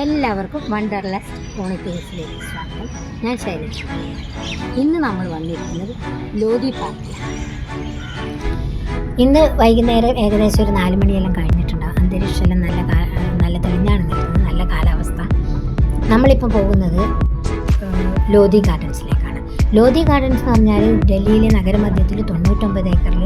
എല്ലാവർക്കും വണ്ടർലെസ് ക്രോണിക്കേഴ്സിലേക്ക് സ്വാഗതം. ഞാൻ ശൈലജ. ഇന്ന് നമ്മൾ വന്നിരിക്കുന്നത് ലോധി പാർക്കിലാണ് ഇന്ന് വൈകുന്നേരം ഏകദേശം ഒരു നാല് മണിയെല്ലാം കഴിഞ്ഞിട്ടുണ്ടാവും അന്തരീക്ഷമെല്ലാം നല്ല നല്ല തെളിഞ്ഞാണ് നിൽക്കുന്നത്. നല്ല കാലാവസ്ഥ. നമ്മളിപ്പോൾ പോകുന്നത് ലോധി ഗാർഡൻസിലേക്കാണ് ലോധി ഗാർഡൻസ് എന്ന് പറഞ്ഞാൽ ഡൽഹിയിലെ നഗരമധ്യത്തിൽ തൊണ്ണൂറ്റൊമ്പത് ഏക്കറിൽ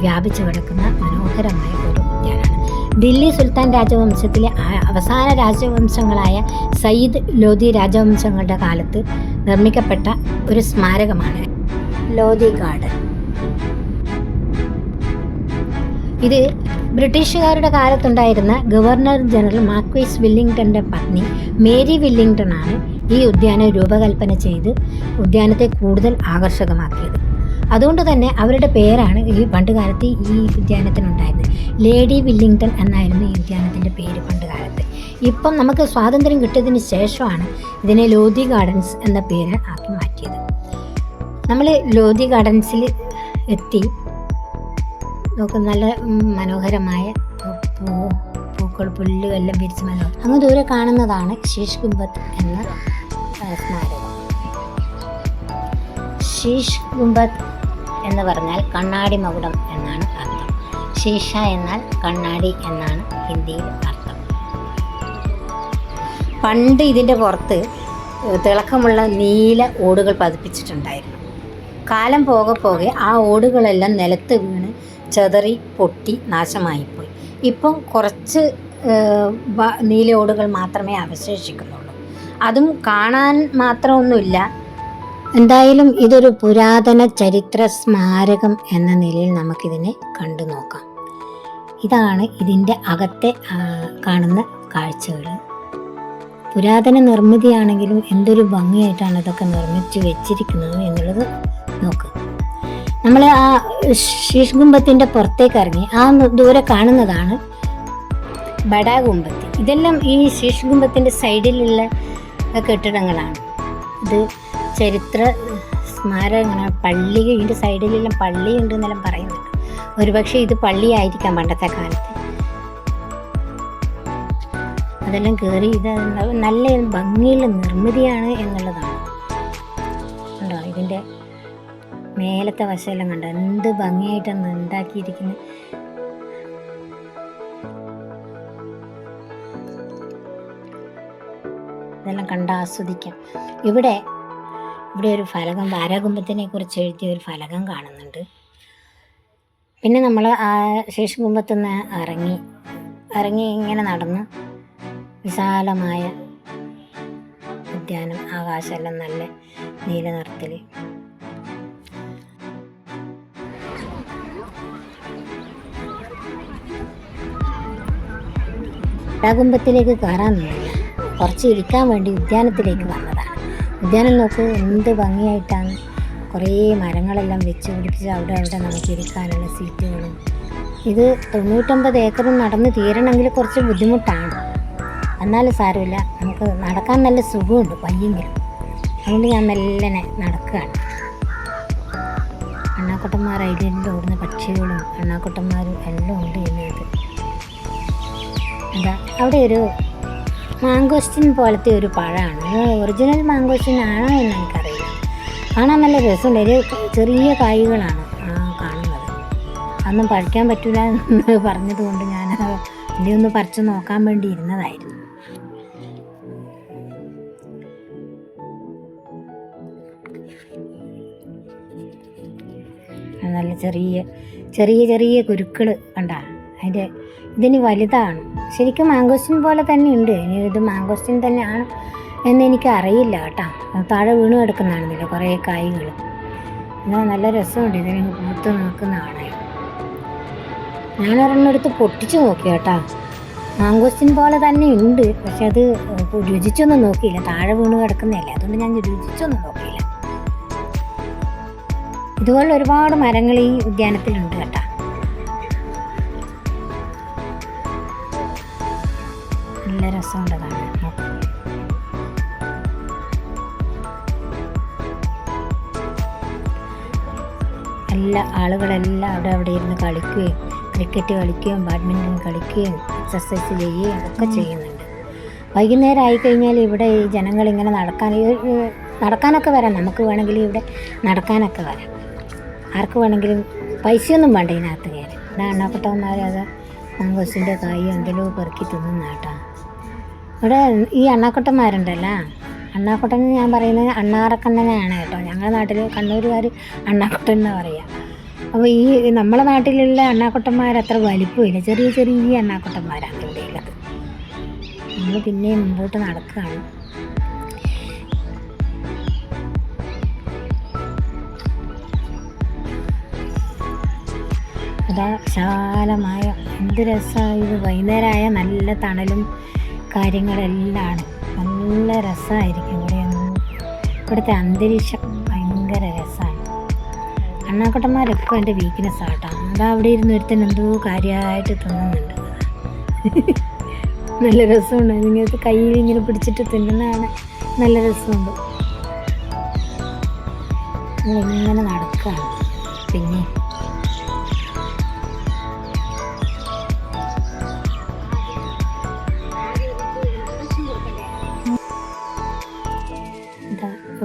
വ്യാപിച്ചു കിടക്കുന്ന മനോഹരമായ ഒരു ഉദ്യാനമാണ് ദില്ലി സുൽത്താൻ രാജവംശത്തിലെ അവസാന രാജവംശങ്ങളായ സയ്യിദ് ലോധി രാജവംശങ്ങളുടെ കാലത്ത് നിർമ്മിക്കപ്പെട്ട ഒരു സ്മാരകമാണ് ലോധി ഗാർഡൻ. ഇത് ബ്രിട്ടീഷുകാരുടെ കാലത്തുണ്ടായിരുന്ന ഗവർണർ ജനറൽ മാക്വീസ് വില്ലിംഗ്ടന്റെ പത്നി മേരി വില്ലിംഗ്ടൺ ആണ് ഈ ഉദ്യാനം രൂപകൽപ്പന ചെയ്ത് ഉദ്യാനത്തെ കൂടുതൽ ആകർഷകമാക്കിയത്. അതുകൊണ്ട് തന്നെ അവരുടെ പേരാണ് ഈ പണ്ട് കാലത്ത് ഈ ഉദ്യാനത്തിനുണ്ടായിരുന്നത്. ലേഡി വില്ലിംഗ്ടൺ എന്നായിരുന്നു ഈ ഉദ്യാനത്തിന്റെ പേര് പണ്ട് കാലത്ത്. ഇപ്പം നമുക്ക് സ്വാതന്ത്ര്യം കിട്ടിയതിന് ശേഷമാണ് ഇതിനെ ലോധി ഗാർഡൻസ് എന്ന പേര് ആക്കി മാറ്റിയത്. നമ്മൾ ലോധി ഗാർഡൻസിൽ എത്തി. നോക്കും നല്ല മനോഹരമായ പൂക്കൾ പുല്ല് എല്ലാം വിരിച്ച് മനോഹരം. അങ്ങ് ദൂരെ കാണുന്നതാണ് ശീഷ് ഗുംബത്ത് എന്ന സ്മാരകം. ശീഷ് ഗുംബത്ത് എന്ന് പറഞ്ഞാൽ കണ്ണാടി മകുടം എന്നാണ് അർത്ഥം. ശീഷ എന്നാൽ കണ്ണാടി എന്നാണ് ഹിന്ദിയിൽ അർത്ഥം. പണ്ട് ഇതിന്റെ പുറത്ത് തിളക്കമുള്ള നീല ഓടുകൾ പതിപ്പിച്ചിട്ടുണ്ടായിരുന്നു. കാലം പോകെ പോകെ ആ ഓടുകളെല്ലാം നിലത്ത് വീണ് ചെതറി പൊട്ടി നാശമായിപ്പോയി. ഇപ്പം കുറച്ച് നീല ഓടുകൾ മാത്രമേ അവശേഷിക്കുന്നുള്ളൂ. അതും കാണാൻ മാത്രമൊന്നുമില്ല. എന്തായാലും ഇതൊരു പുരാതന ചരിത്ര സ്മാരകം എന്ന നിലയിൽ നമുക്കിതിനെ കണ്ടു നോക്കാം. ഇതാണ് ഇതിന്റെ അകത്തെ കാണുന്ന കാഴ്ചകൾ. പുരാതന നിർമ്മിതിയാണെങ്കിലും എന്തൊരു ഭംഗിയായിട്ടാണ് ഇതൊക്കെ നിർമ്മിച്ച് വെച്ചിരിക്കുന്നത് എന്നുള്ളത് നോക്ക്. നമ്മൾ ആ ശീഷ് ഗുംബത്തിന്റെ പുറത്തേക്ക് ഇറങ്ങി ആ ദൂരെ കാണുന്നതാണ് ബഡാ ഗുംബത്ത് ഇതെല്ലാം ഈ ശീഷ് ഗുംബത്തിന്റെ സൈഡിലുള്ള കെട്ടിടങ്ങളാണ്. ഇത് ചരിത്ര സ്മാരകങ്ങളാണ് പള്ളി ഇതിന്റെ സൈഡിലെല്ലാം പള്ളിയുണ്ട് എന്നെല്ലാം പറയുന്നുണ്ട്. ഒരുപക്ഷെ ഇത് പള്ളിയായിരിക്കാം പണ്ടത്തെ കാലത്ത്. അതെല്ലാം കയറി ഇത് നല്ല ഭംഗിയുള്ള നിർമ്മിതിയാണ് എന്നുള്ളതാണ്. ഉണ്ടോ ഇതിന്റെ മേലത്തെ വശമെല്ലാം കണ്ടോ? എന്ത് ഭംഗിയായിട്ടാണ് ഉണ്ടാക്കിയിരിക്കുന്നത് ഇതെല്ലാം കണ്ട് ആസ്വദിക്കാം. ഇവിടെ ഇവിടെ ഒരു ഫലകം വാരാകുംഭത്തിനെ കുറിച്ച് എഴുതിയ ഒരു ഫലകം കാണുന്നുണ്ട്. പിന്നെ നമ്മൾ ആ ശേഷകുംഭത്തു നിന്ന് ഇറങ്ങി ഇറങ്ങി ഇങ്ങനെ നടന്ന് വിശാലമായ ഉദ്യാനം ആകാശമെല്ലാം നല്ല നീല നിറത്തിൽ വാരാകുംഭത്തിലേക്ക് കയറാൻ കുറച്ച് ഇരിക്കാൻ വേണ്ടി ഉദ്യാനത്തിലേക്ക് വന്നതാണ് ഉദ്യാനം നോക്കൂ എന്ത് ഭംഗിയായിട്ടാണ്. കുറേ മരങ്ങളെല്ലാം വെച്ച് പിടിപ്പിച്ച് അവിടെ അവിടെ നമുക്ക് ഇരിക്കാനുള്ള സീറ്റുകളും. ഇത് തൊണ്ണൂറ്റൊമ്പത് ഏക്കറും നടന്ന് തീരണമെങ്കിൽ കുറച്ച് ബുദ്ധിമുട്ടാണ്. എന്നാലും സാരമില്ല നമുക്ക് നടക്കാൻ നല്ല സുഖമുണ്ട് വയ്യെങ്കിലും അതുകൊണ്ട് ഞാൻ മെല്ലനെ നടക്കുകയാണ്. അണ്ണാക്കുട്ടന്മാർ അതിലെല്ലാം ഓടുന്ന പക്ഷികളും അണ്ണാക്കുട്ടന്മാരും എല്ലാം ഉണ്ട് എന്നത് എന്താ അവിടെ ഒരു മാങ്കോസ്റ്റിൻ പോലത്തെ ഒരു പഴമാണ്. ഒറിജിനൽ മാങ്കോസ്റ്റിൻ ആണോ എന്ന് എനിക്കറിയില്ല. കാണാൻ നല്ല രസമുണ്ട്. ഒരു ചെറിയ കായ്കളാണ് കാണുന്നത്. അതൊന്നും പഴിക്കാൻ പറ്റില്ല എന്ന് പറഞ്ഞതുകൊണ്ട് ഞാൻ ഇതിനെ ഒന്ന് പറിച്ച് നോക്കാൻ വേണ്ടി ഇരുന്നതായിരുന്നു. നല്ല ചെറിയ ചെറിയ ചെറിയ കുരുക്കൾ കണ്ട. അതിന്റെ ഇതിന് വലുതാണ്. ശരിക്കും മാങ്കോസ്റ്റിൻ പോലെ തന്നെ ഉണ്ട് ഇനി ഇത് മാങ്കോസ്റ്റിൻ തന്നെയാണ് എന്ന് എനിക്ക് അറിയില്ല കേട്ടോ താഴെ വീണ് കിടക്കുന്നതാണെന്നില്ല കുറേ കായ്കൾ എന്നാൽ നല്ല രസമുണ്ട് ഇതിനെ പൂത്ത് നോക്കുന്ന കാണാൻ. ഞാൻ ഒരെണ്ണെടുത്ത് പൊട്ടിച്ച് നോക്കി കേട്ടോ. മാങ്കോസ്റ്റിൻ പോലെ തന്നെ ഉണ്ട് പക്ഷെ അത് രുചിച്ചൊന്നും നോക്കിയില്ല. താഴെ വീണ് കിടക്കുന്നതല്ലേ. അതുകൊണ്ട് ഞാൻ രുചിച്ചൊന്നും നോക്കിയില്ല. ഇതുപോലെ ഒരുപാട് മരങ്ങൾ ഈ ഉദ്യാനത്തിലുണ്ട് കേട്ടോ. നല്ല രസമുണ്ട് കാണാൻ നോക്ക്. എല്ലാ ആളുകളെല്ലാം അവിടെ അവിടെ ഇരുന്ന് കളിക്കുകയും ക്രിക്കറ്റ് കളിക്കുകയും ബാഡ്മിന്റൺ കളിക്കുകയും എക്സസൈസ് ചെയ്യുകയും ഒക്കെ ചെയ്യുന്നുണ്ട്. വൈകുന്നേരം ആയിക്കഴിഞ്ഞാൽ ഇവിടെ ഈ ജനങ്ങളിങ്ങനെ നടക്കാൻ നടക്കാനൊക്കെ വരാം. നമുക്ക് വേണമെങ്കിൽ ഇവിടെ നടക്കാനൊക്കെ വരാം. ആർക്ക് വേണമെങ്കിലും പൈസയൊന്നും വേണ്ട ഇതിനകത്ത് കയറി അണ്ണാക്കുട്ടന്മാർ അത് മങ്കോസിന്റെ കായ് എന്തെങ്കിലും പെറുക്കി തിന്നുന്ന കേട്ടോ. ഇവിടെ ഈ അണ്ണാക്കുട്ടന്മാരുണ്ടല്ലോ? അണ്ണാക്കുട്ടൻ ഞാൻ പറയുന്നത് അണ്ണാറക്കണ്ണനാണ് കേട്ടോ. ഞങ്ങളുടെ നാട്ടിൽ കണ്ണൂരുകാർ അണ്ണാക്കുട്ടൻ എന്ന് പറയുക അപ്പോൾ ഈ നമ്മളെ നാട്ടിലുള്ള അണ്ണാക്കുട്ടന്മാർ അത്ര വലിപ്പമില്ല. ചെറിയ ചെറിയ അണ്ണാക്കുട്ടന്മാരാണ് ഇവിടെ ഉള്ളത് നമ്മൾ പിന്നെ മുമ്പോട്ട് നടക്കുകയാണ് അതാ വിശാലമായ എന്ത് രസമാണ് ഇത്. വൈകുന്നേരമായ നല്ല തണലും കാര്യങ്ങളെല്ലാം നല്ല രസമായിരിക്കും. ഇവിടെ ഇവിടുത്തെ അന്തരീക്ഷം ഭയങ്കര രസമാണ്. അണ്ണാക്കുട്ടന്മാരൊക്കെ എന്റെ വീക്ക്നെസ് ആട്ടോ. അതാ അവിടെ ഇരുന്ന് ഒരുത്തൻ എന്തോ കാര്യമായിട്ട് തിന്നുന്നുണ്ട്. നല്ല രസമുണ്ട്. നിങ്ങൾക്ക് കയ്യിൽ ഇങ്ങനെ പിടിച്ചിട്ട് തിന്നുന്നതാണ് നല്ല രസമുണ്ട്. ഇങ്ങനെ നടക്കുകയാണ്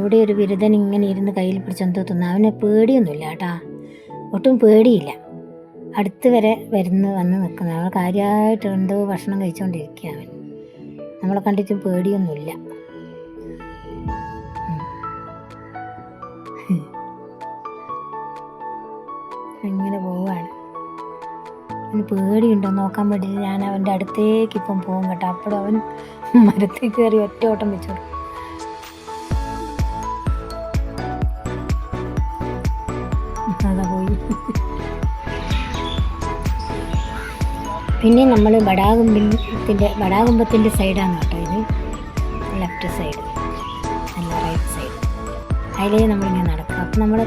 ഇവിടെ ഒരു ബിരുദൻ ഇങ്ങനെ ഇരുന്ന് കയ്യിൽ പിടിച്ചെന്തോ തിന്നു. അവന് പേടിയൊന്നുമില്ല കേട്ടാ. ഒട്ടും പേടിയില്ല. അടുത്ത് വരെ വരുന്ന് വന്ന് നിൽക്കുന്നു. അവൾ കാര്യമായിട്ട് എന്തോ ഭക്ഷണം കഴിച്ചുകൊണ്ടിരിക്കുക അവൻ. നമ്മളെ കണ്ടിട്ട് പേടിയൊന്നുമില്ല. ഇങ്ങനെ പോവാണ്. അവന് പേടിയുണ്ടോ നോക്കാൻ വേണ്ടിയിട്ട് ഞാൻ അവന്റെ അടുത്തേക്ക് ഇപ്പം പോകും കേട്ടോ. അപ്പോഴും അവൻ മരത്തിൽ കയറി ഒറ്റ ഓട്ടം വെച്ചോളൂ. പിന്നെ നമ്മൾ ബടാകുമ്പത്തിന്റെ ബടാകുമ്പത്തിന്റെ സൈഡാണ് കേട്ടോ ഇത്. ലെഫ്റ്റ് സൈഡ് അല്ല റൈറ്റ് സൈഡ് അതിലേ നമ്മളിങ്ങനെ നടക്കുക അപ്പം നമ്മൾ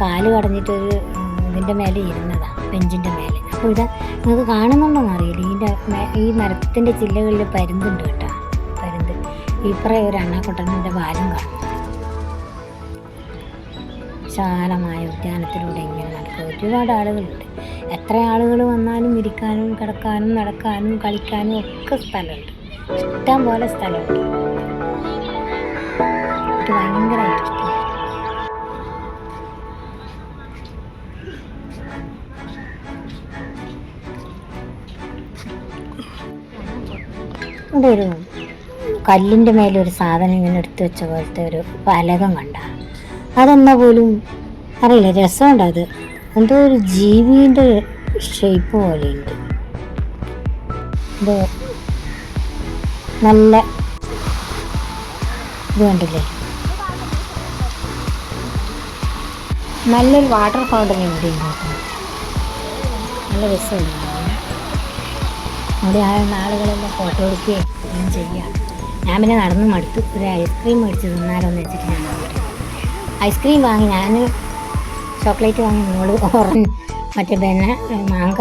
കാൽ കടഞ്ഞിട്ട് ഒരു ഉം, ഇതിന്റെ മേലെ ഇരുന്നതാണ് ബെഞ്ചിന്റെ മേലെ. അപ്പോൾ ഇത് നിങ്ങൾക്ക് കാണുന്നുണ്ടോന്ന് അറിയില്ല. ഇതിന്റെ ഈ മരത്തിന്റെ ചില്ലകളിൽ പരുന്തുണ്ട് കേട്ടോ. പരുന്ത്. ഇപ്പറേ ഒരു അണ്ണാക്കുട്ടന്റെ വാലും കാണുന്നു. വിശാലമായ ഉദ്യാനത്തിലൂടെ ഇങ്ങനെ നടക്കുക. ഒരുപാട് ആളുകളുണ്ട്. എത്ര ആളുകൾ വന്നാലും ഇരിക്കാനും കിടക്കാനും നടക്കാനും കളിക്കാനും ഒക്കെ സ്ഥലമുണ്ട്. ഇഷ്ടം പോലെ സ്ഥലമുണ്ട്. ഭയങ്കരമായിട്ട് ഇഷ്ടം ഒരു കല്ലിന്റെ മേലെ ഒരു സാധനം ഇങ്ങനെ എടുത്തു വെച്ച പോലത്തെ ഒരു പലകം കണ്ട. അതെന്നാ പോലും? അറിയില്ല രസമുണ്ട് അത്. എന്തോ ഒരു ജീവിന്റെ ഷേപ്പ് പോലെയുണ്ട്. ഇത് നല്ല ഇത് കണ്ടില്ലേ? നല്ലൊരു വാട്ടർ ഫൗണ്ടൻ ഇവിടെ നല്ല രസമുണ്ട്. അവിടെ ആ ആളുകളെല്ലാം ഫോട്ടോ എടുക്കുകയും എല്ലാം ചെയ്യാം. ഞാൻ പിന്നെ നടന്ന് മടുത്തു. ഒരു ഐസ്ക്രീം മേടിച്ച് തിന്നാലോ എന്ന് വെച്ചിട്ട് ഞാൻ ഐസ്ക്രീം വാങ്ങി ഞാൻ ചോക്ലേറ്റ് വാങ്ങി മോൾ ഓറഞ്ച് മറ്റേ പിന്നെ മാങ്ങ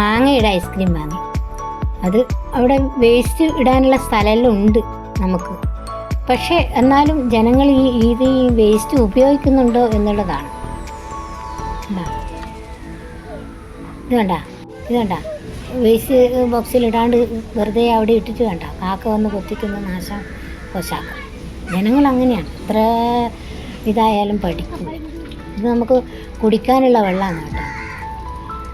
മാങ്ങയുടെ ഐസ്ക്രീം വാങ്ങി. അത് അവിടെ വേസ്റ്റ് ഇടാനുള്ള സ്ഥലമെല്ലാം ഉണ്ട് നമുക്ക്. പക്ഷേ എന്നാലും ജനങ്ങൾ ഈ ഇത് ഈ വേസ്റ്റ് ഉപയോഗിക്കുന്നുണ്ടോ എന്നുള്ളതാണ്? ഇത് വേണ്ട ഇത് വേണ്ട വേസ്റ്റ് ബോക്സിൽ ഇടാണ്ട് വെറുതെ അവിടെ ഇട്ടിട്ട് വേണ്ട കാക്ക വന്ന് കൊത്തിക്കുന്ന നാശം പോശാക്കം. ജനങ്ങൾ അങ്ങനെയാണ് എത്ര ഇതായാലും പഠിക്കും. ഇത് നമുക്ക് കുടിക്കാനുള്ള വെള്ളമാണ് കേട്ടോ.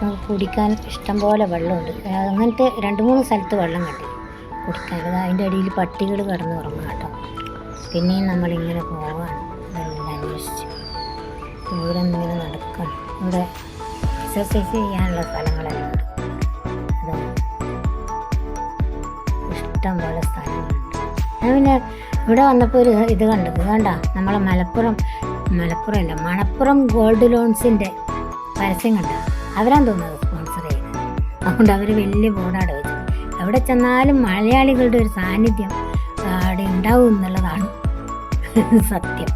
നമുക്ക് കുടിക്കാൻ ഇഷ്ടം പോലെ വെള്ളമുണ്ട്. അങ്ങനത്തെ രണ്ട് മൂന്ന് സ്ഥലത്ത് വെള്ളം കിട്ടി കുടിക്കാൻ. അത് അതിന്റെ അടിയിൽ പട്ടികൾ കിടന്ന് ഉറങ്ങുക കേട്ടോ. പിന്നെയും നമ്മളിങ്ങനെ പോവാണ്. ഇതെല്ലാം അന്വേഷിച്ച്. ദൂരം ഇങ്ങനെ നടക്കണം. ഇവിടെ എക്സസൈസ് ചെയ്യാനുള്ള സ്ഥലങ്ങളെല്ലാം ഇഷ്ടം പോലെ സ്ഥലങ്ങളുണ്ട്. ഞാൻ പിന്നെ ഇവിടെ വന്നപ്പോൾ ഒരു ഇത് കണ്ടു കണ്ട? നമ്മളെ മലപ്പുറം മലപ്പുറം അല്ല മണപ്പുറം ഗോൾഡ് ലോൺസിന്റെ പരസ്യം കണ്ട? അവരാൻ തോന്നുന്നത് സ്പോൺസർ ചെയ്യുന്നത്. അതുകൊണ്ട് അവർ വലിയ ബോർഡാണ് വെച്ചത്. എവിടെ ചെന്നാലും മലയാളികളുടെ ഒരു സാന്നിധ്യം അവിടെ ഉണ്ടാവും എന്നുള്ളതാണ് സത്യം.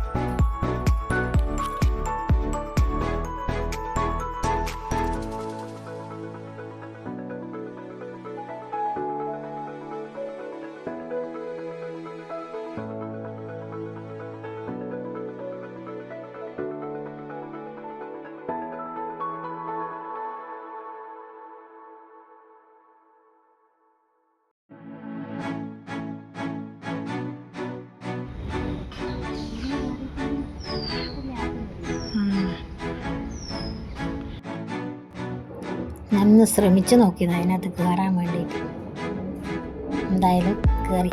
ഞാനൊന്ന് ശ്രമിച്ചു നോക്കിയത് അതിനകത്ത് കയറാൻ വേണ്ടിയിട്ട്. എന്തായാലും കയറി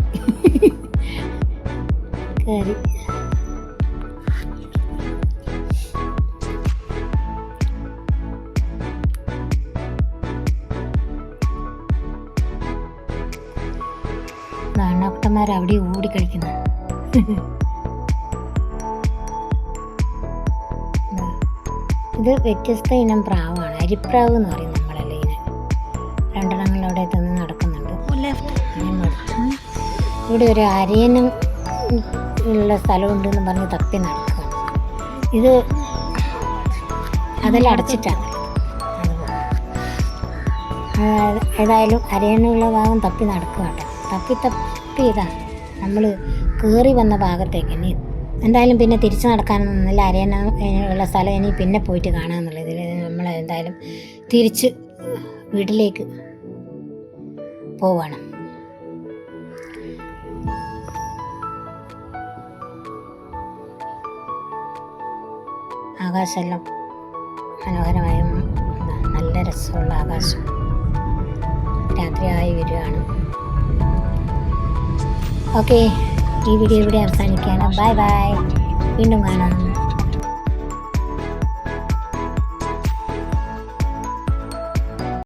കയറി നാണക്കുട്ടന്മാർ അവിടെ ദാ. ഇത് വ്യത്യസ്ത ഇനം പ്രാവാണ്. അരിപ്രാവ് എന്ന് പറയും ഇവിടെ ഒരു അരയനും ഉള്ള സ്ഥലമുണ്ടെന്ന് പറഞ്ഞ് തപ്പി നടക്കുക ഇത് അതെല്ലാം അടച്ചിട്ടാണ്. ഏതായാലും അരയനുള്ള ഭാഗം തപ്പി നടക്കുകയാണ്. തപ്പി തപ്പി ഇതാണ് നമ്മൾ കയറി വന്ന ഭാഗത്തേക്ക് ഇനി എന്തായാലും പിന്നെ തിരിച്ചു നടക്കാനൊന്നുമില്ല. അരയന ഉള്ള സ്ഥലം ഇനി പിന്നെ പോയിട്ട് കാണാമെന്നുള്ളത് നമ്മൾ എന്തായാലും തിരിച്ച് വീട്ടിലേക്ക് പോവാണ്. ആകാശമെല്ലാം മനോഹരമായ നല്ല രസമുള്ള ആകാശം. രാത്രിയായി വരികയാണ്. ഓക്കെ ഈ വീഡിയോ ഇവിടെ അവസാനിക്കുകയാണ്. ബൈ ബൈ വീണ്ടും കാണാം.